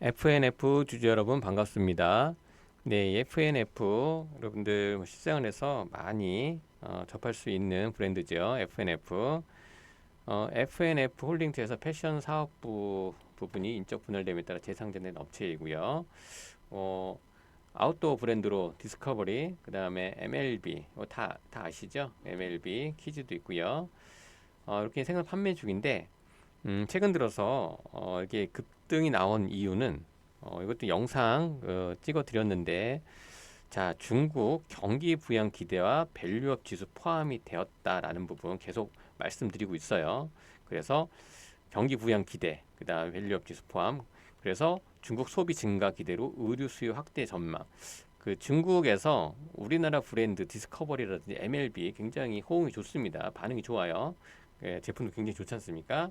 FNF 주주 여러분 반갑습니다. 네, 이 FNF 여러분들 뭐 시장에서 많이 어, 접할 수 있는 브랜드죠. FNF. 어, FNF 홀딩스에서 패션 사업부 부분이 인적 분할됨에 따라 재상전된 업체이고요. 어, 아웃도어 브랜드로 디스커버리, 그 다음에 MLB, 어, 다, 다 아시죠? MLB, 키즈도 있고요. 어, 이렇게 생산 판매 중인데, 음, 최근 들어서 어, 이렇게 급 등이 나온 이유는 어, 이것도 영상 어, 찍어 드렸는데 자 중국 경기 부양 기대와 밸류업 지수 포함이 되었다라는 부분 계속 말씀드리고 있어요. 그래서 경기 부양 기대 그다음 밸류업 지수 포함 그래서 중국 소비 증가 기대로 의류 수요 확대 전망 그 중국에서 우리나라 브랜드 디스커버리라든지 MLB 굉장히 호응이 좋습니다. 반응이 좋아요. 예, 제품도 굉장히 좋지 않습니까?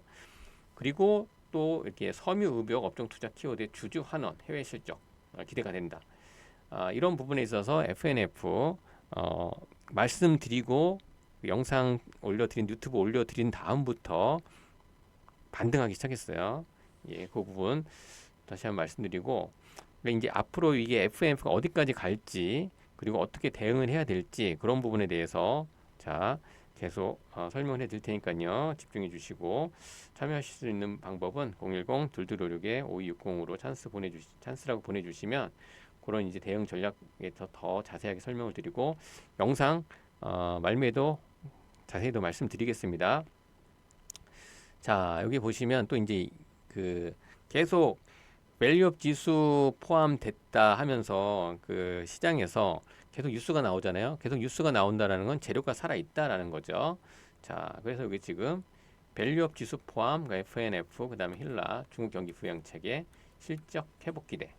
그리고 또 이렇게 섬유 의복 업종 투자 키워드의 주주 환원 해외 실적 어, 기대가 된다. 아, 이런 부분에 있어서 FNF 어, 말씀드리고 영상 올려드린 유튜브 올려드린 다음부터 반등하기 시작했어요. 예, 그 부분 다시 한번 말씀드리고 이제 앞으로 이게 FNF가 어디까지 갈지 그리고 어떻게 대응을 해야 될지 그런 부분에 대해서 자 계속 어, 설명을 해드릴 테니까요. 집중해 주시고 참여하실 수 있는 방법은 010-2256-5260으로 찬스 보내주시 찬스라고 보내주시면 그런 이제 대응 전략에 더, 더 자세하게 설명을 드리고 영상 어, 말미에도 자세히 더 말씀드리겠습니다. 자 여기 보시면 또 이제 그 계속 밸류업 지수 포함됐다 하면서 그 시장에서 계속 뉴스가 나오잖아요. 계속 뉴스가 나온다라는 건 재료가 살아 있다라는 거죠. 자, 그래서 여기 지금 밸류업 지수 포함 그 FNF 그다음에 힐라 중국 경기 부양 체계 실적 회복 기대.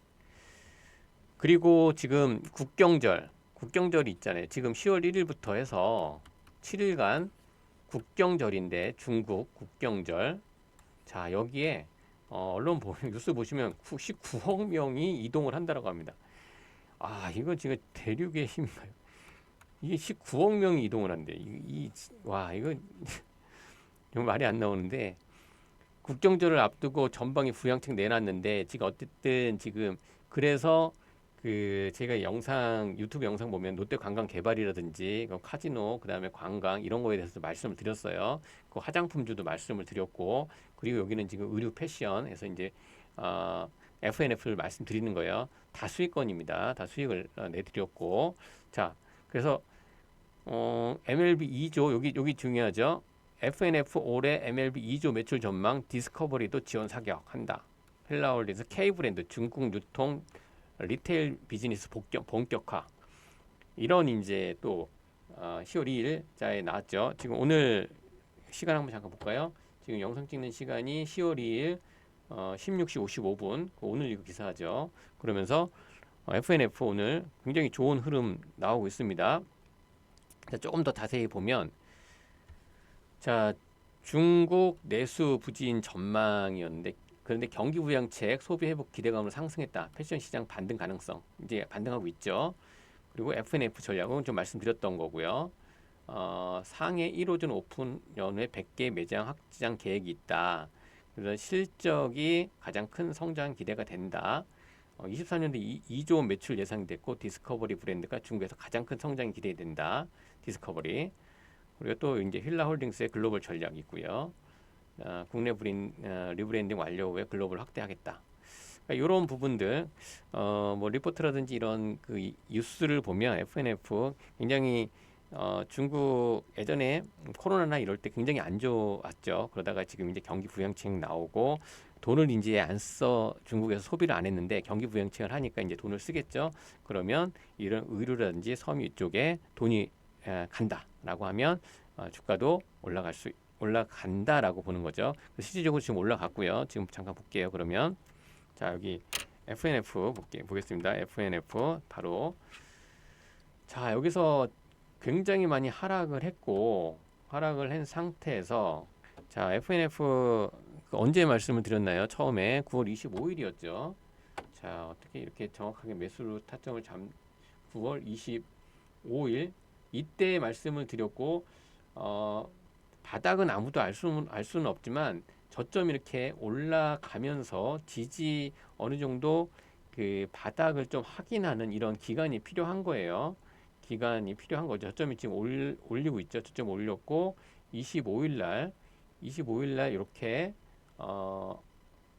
그리고 지금 국경절 국경절이 있잖아요. 지금 10월 1일부터 해서 7일간 국경절인데 중국 국경절. 자, 여기에 어, 언론 보, 뉴스 보시면 19억 명이 이동을 한다라고 합니다. 아, 이거 지금 대륙의 힘인가요? 이게 19억 명이 이동을 한대. 이, 이 와, 이거 정 말이 안 나오는데 국경절을 앞두고 전방에 부양책 내놨는데 지금 어쨌든 지금 그래서 그 제가 영상 유튜브 영상 보면 롯데 관광 개발이라든지 그 카지노 그다음에 관광 이런 거에 대해서 말씀을 드렸어요. 그 화장품주도 말씀을 드렸고 그리고 여기는 지금 의류 패션에서 이제 어 FNF를 말씀드리는 거예요. 다 수익권입니다. 다 수익을 어, 내드렸고 자 그래서 어 MLB 2조 여기 여기 중요하죠. FNF 올해 MLB 2조 매출 전망 디스커버리도 지원 사격한다. 헬라홀리스 K 브랜드 중국 유통 리테일 비즈니스 본격, 본격화 이런 이제 또 어, 10월 2일 자에 나왔죠. 지금 오늘 시간 한번 잠깐 볼까요? 지금 영상 찍는 시간이 10월 2일 어, 16시 55분 오늘 이거 기사죠. 그러면서 어, FNF 오늘 굉장히 좋은 흐름 나오고 있습니다. 자, 조금 더 자세히 보면 자 중국 내수 부진 전망이었는데 그런데 경기 부양책 소비 회복 기대감으로 상승했다. 패션 시장 반등 가능성 이제 반등하고 있죠. 그리고 FNF 전략은 좀 말씀드렸던 거고요. 어, 상해 1호점 오픈 연회 100개 매장 확장 계획이 있다. 그래서 실적이 가장 큰 성장 기대가 된다. 어, 23년도 2, 조 매출 예상됐고 디스커버리 브랜드가 중국에서 가장 큰 성장이 기대된다. 디스커버리. 그리고 또 이제 힐라 홀딩스의 글로벌 전략이 있고요. 어, 국내 브린, 어, 리브랜딩 완료 후에 글로벌 확대하겠다. 그러니까 이런 부분들, 어, 뭐 리포트라든지 이런 그 뉴스를 보면 FNF 굉장히 어, 중국 예전에 코로나나 이럴 때 굉장히 안 좋았죠. 그러다가 지금 이제 경기 부양책 나오고 돈을 이제 안 써 중국에서 소비를 안 했는데 경기 부양책을 하니까 이제 돈을 쓰겠죠. 그러면 이런 의료라든지 섬유 쪽에 돈이 에, 간다라고 하면 어, 주가도 올라갈 수 올라간다라고 보는 거죠. 실질적으로 지금 올라갔고요. 지금 잠깐 볼게요. 그러면 자 여기 FNF 볼게 보겠습니다. FNF 바로 자 여기서 굉장히 많이 하락을 했고 하락을 한 상태에서 자 FNF 그 언제 말씀을 드렸나요? 처음에 9월 25일이었죠. 자 어떻게 이렇게 정확하게 매수로 타점을 잠 9월 25일 이때 말씀을 드렸고 어 바닥은 아무도 알 수는 알 수는 없지만 저점이 이렇게 올라가면서 지지 어느 정도 그 바닥을 좀 확인하는 이런 기간이 필요한 거예요. 기간이 필요한 거죠. 저점이 지금 올, 올리고 있죠. 저점 올렸고 25일 날 25일 날 이렇게 어,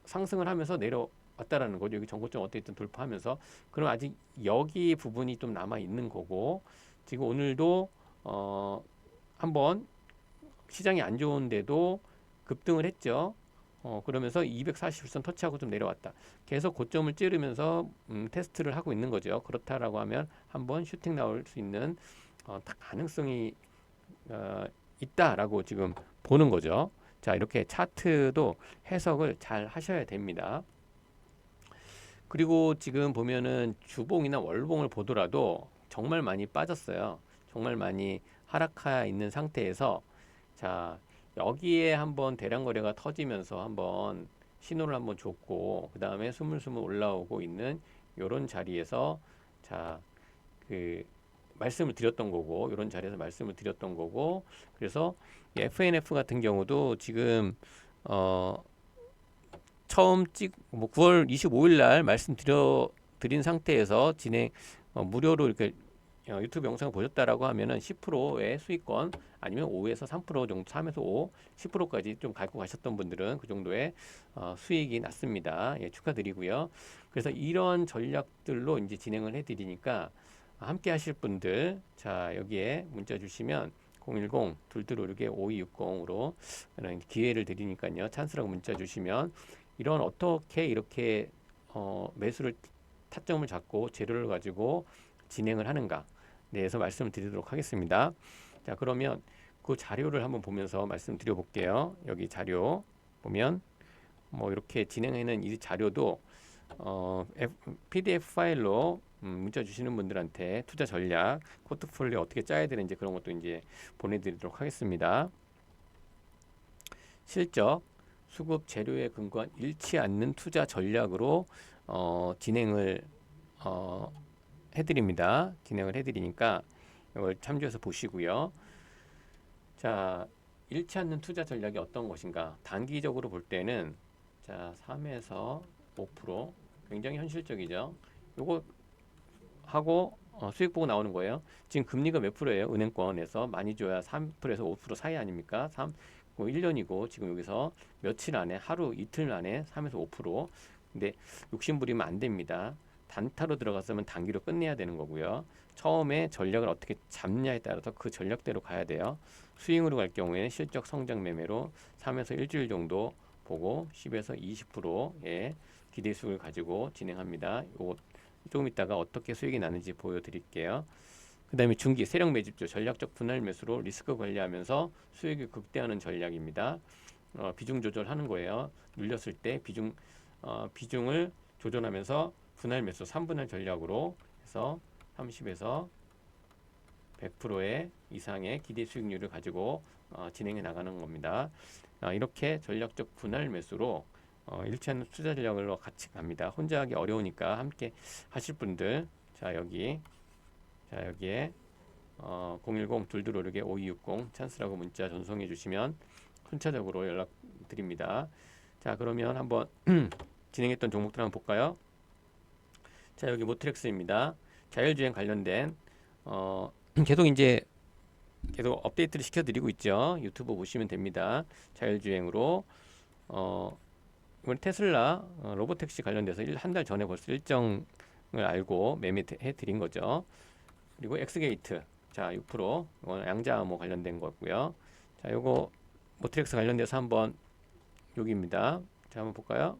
상승을 하면서 내려왔다라는 거죠. 여기 전고점 어떻게든 돌파하면서 그럼 아직 여기 부분이 좀 남아 있는 거고 지금 오늘도 어, 한번 시장이 안 좋은데도 급등을 했죠. 어, 그러면서 240선 터치하고 좀 내려왔다. 계속 고점을 찌르면서 음, 테스트를 하고 있는 거죠. 그렇다라고 하면 한번 슈팅 나올 수 있는 어, 가능성이 어, 있다라고 지금 보는 거죠. 자, 이렇게 차트도 해석을 잘 하셔야 됩니다. 그리고 지금 보면은 주봉이나 월봉을 보더라도 정말 많이 빠졌어요. 정말 많이 하락하 있는 상태에서 자, 여기에 한번 대량 거래가 터지면서 한번 신호를 한번 줬고 그 다음에 스물스물 올라오고 있는 이런 자리에서 자 그 말씀을 드렸던 거고 이런 자리에서 말씀을 드렸던 거고 그래서 FNF 같은 경우도 지금 어 처음 찍뭐 9월 25일 날 말씀드려 드린 상태에서 진행 어, 무료로 이렇게 어, 유튜브 영상을 보셨다라고 하면은 10%의 수익권 아니면 5에서 3% 정도 3에서 5, 10%까지 좀 갖고 가셨던 분들은 그 정도의 어, 수익이 났습니다. 예, 축하드리고요. 그래서 이런 전략들로 이제 진행을 해드리니까 함께 하실 분들 자 여기에 문자 주시면 010 둘둘오르게 5260으로 기회를 드리니까요. 찬스라고 문자 주시면 이런 어떻게 이렇게 어, 매수를 타점을 잡고 재료를 가지고 진행을 하는가 대해서 말씀을 드리도록 하겠습니다. 자, 그러면 그 자료를 한번 보면서 말씀드려 볼게요. 여기 자료 보면 뭐 이렇게 진행하는 이 자료도 어, PDF 파일로 음, 문자 주시는 분들한테 투자 전략, 포트폴리오 어떻게 짜야 되는지 그런 것도 이제 보내드리도록 하겠습니다. 실적, 수급 재료에 근거한 잃지 않는 투자 전략으로 어, 진행을 어, 해드립니다. 진행을 해드리니까 이걸 참조해서 보시고요. 자, 잃지 않는 투자 전략이 어떤 것인가? 단기적으로 볼 때는 자, 3에서 5% 굉장히 현실적이죠. 요거 하고 어, 수익 보고 나오는 거예요. 지금 금리가 몇 프로예요? 은행권에서 많이 줘야 3%에서 5% 사이 아닙니까? 3, 뭐 1년이고 지금 여기서 며칠 안에 하루 이틀 안에 3에서 5%. 근데 욕심 부리면 안 됩니다. 단타로 들어갔으면 단기로 끝내야 되는 거고요. 처음에 전략을 어떻게 잡냐에 따라서 그 전략대로 가야 돼요. 스윙으로 갈 경우에는 실적 성장 매매로 3에서 일주일 정도 보고 10에서 20%의 기대 수익을 가지고 진행합니다. 요거 조금 있다가 어떻게 수익이 나는지 보여드릴게요. 그 다음에 중기 세력 매집주 전략적 분할 매수로 리스크 관리하면서 수익을 극대화하는 전략입니다. 어, 비중 조절하는 거예요. 눌렸을 때 비중 어, 비중을 조절하면서 분할 매수 3분할 전략으로 해서 30에서 100%의 이상의 기대 수익률을 가지고 어, 진행해 나가는 겁니다. 어, 이렇게 전략적 분할 매수로 어, 않는 투자 전략으로 같이 갑니다. 혼자 하기 어려우니까 함께 하실 분들 자 여기 자 여기에 어, 010 둘둘 오르게 5260 찬스라고 문자 전송해 주시면 순차적으로 연락 드립니다. 자 그러면 한번 진행했던 종목들 한번 볼까요? 자 여기 모트렉스입니다. 자율주행 관련된 어, 계속 이제 계속 업데이트를 시켜드리고 있죠. 유튜브 보시면 됩니다. 자율주행으로 어, 이번 테슬라 어, 로보택시 관련돼서 한 달 전에 벌써 일정을 알고 매매해 드린 거죠. 그리고 엑스게이트 자 6% 이건 양자암호 관련된 거고요. 자 요거 모트렉스 관련돼서 한번 여기입니다. 자 한번 볼까요?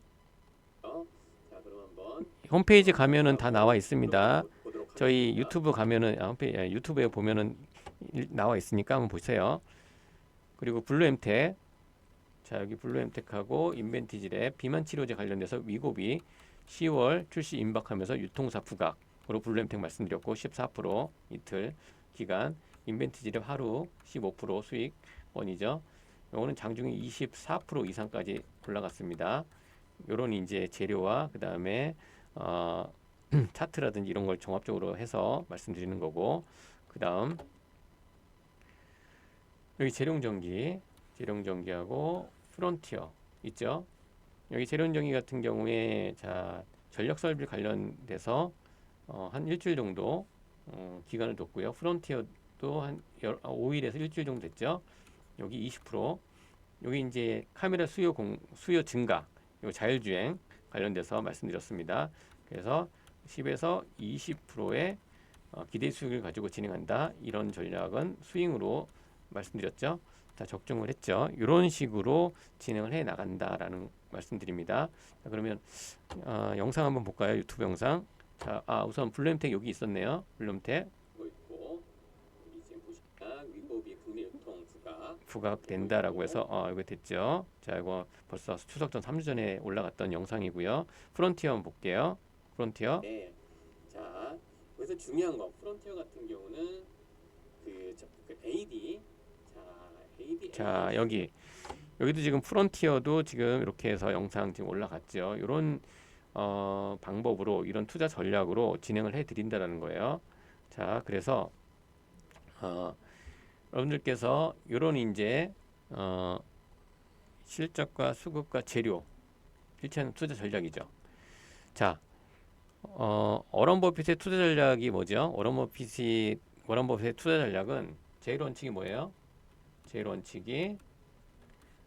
홈페이지 가면은 다 나와 있습니다. 저희 유튜브 가면은 아, 홈페이지 아, 유튜브에 보면은 나와 있으니까 한번 보세요. 그리고 블루엠텍 자 여기 블루엠텍하고 인벤티지랩 비만 치료제 관련돼서 위고비 10월 출시 임박하면서 유통사 부각으로 블루엠텍 말씀드렸고 14% 이틀 기간 인벤티지랩 하루 15% 수익 원이죠. 요거는 장중에 24% 이상까지 올라갔습니다. 요런 이제 재료와 그 다음에 어, 차트라든지 이런 걸 종합적으로 해서 말씀드리는 거고 그 다음 여기 재룡전기 재룡전기하고 프론티어 있죠. 여기 정의 같은 경우에 자 전력 설비 관련돼서 어, 한 일주일 정도 어, 기간을 뒀고요. 프론티어도 한 열- 아, 5일에서 일주일 정도 됐죠. 여기 20% 여기 이제 카메라 수요 공 수요 증가 요 자율주행 관련돼서 말씀드렸습니다. 그래서 10에서 20%의 어, 기대 수익을 가지고 진행한다. 이런 전략은 스윙으로 말씀드렸죠. 다 적중을 했죠. 이런 식으로 진행을 해 나간다라는 말씀드립니다. 자, 그러면 어, 영상 한번 볼까요? 유튜브 영상. 자, 아 우선 블룸텍 여기 있었네요. 블룸텍 이거 있고 여기 지금 보시니까 위법이 국내 유통 부각 부각된다라고 해서 어 이거 됐죠. 자, 이거 벌써 추석 전 3주 전에 올라갔던 영상이고요. 프론티어 한번 볼게요. 프론티어. 네. 자, 여기서 중요한 거 프론티어 같은 경우는 그, 저, 그 AD 자, AD 자, 여기 여기도 지금 프론티어도 지금 이렇게 해서 영상 지금 올라갔죠. 이런 어, 방법으로 이런 투자 전략으로 진행을 해 드린다라는 거예요. 자, 그래서 어, 여러분들께서 이런 이제 어, 실적과 수급과 재료 일치하는 투자 전략이죠. 자, 어, 어런 버핏의 투자 전략이 뭐죠? 어런 버핏이 워런 버핏의 투자 전략은 제일 원칙이 뭐예요? 제일 원칙이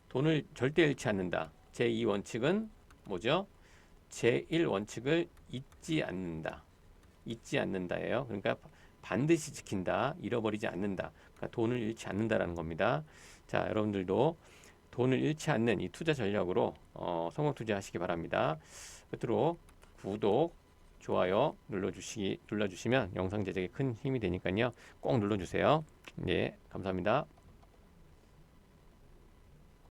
돈을 절대 잃지 않는다. 제2 원칙은 뭐죠? 제1 원칙을 잊지 않는다. 잊지 않는다예요. 그러니까 반드시 지킨다. 잃어버리지 않는다. 그러니까 돈을 잃지 않는다라는 겁니다. 자, 여러분들도 돈을 잃지 않는 이 투자 전략으로 어, 성공 투자하시기 바랍니다. 끝으로 구독, 좋아요 눌러주시기 눌러주시면 영상 제작에 큰 힘이 되니까요. 꼭 눌러주세요. 네, 감사합니다.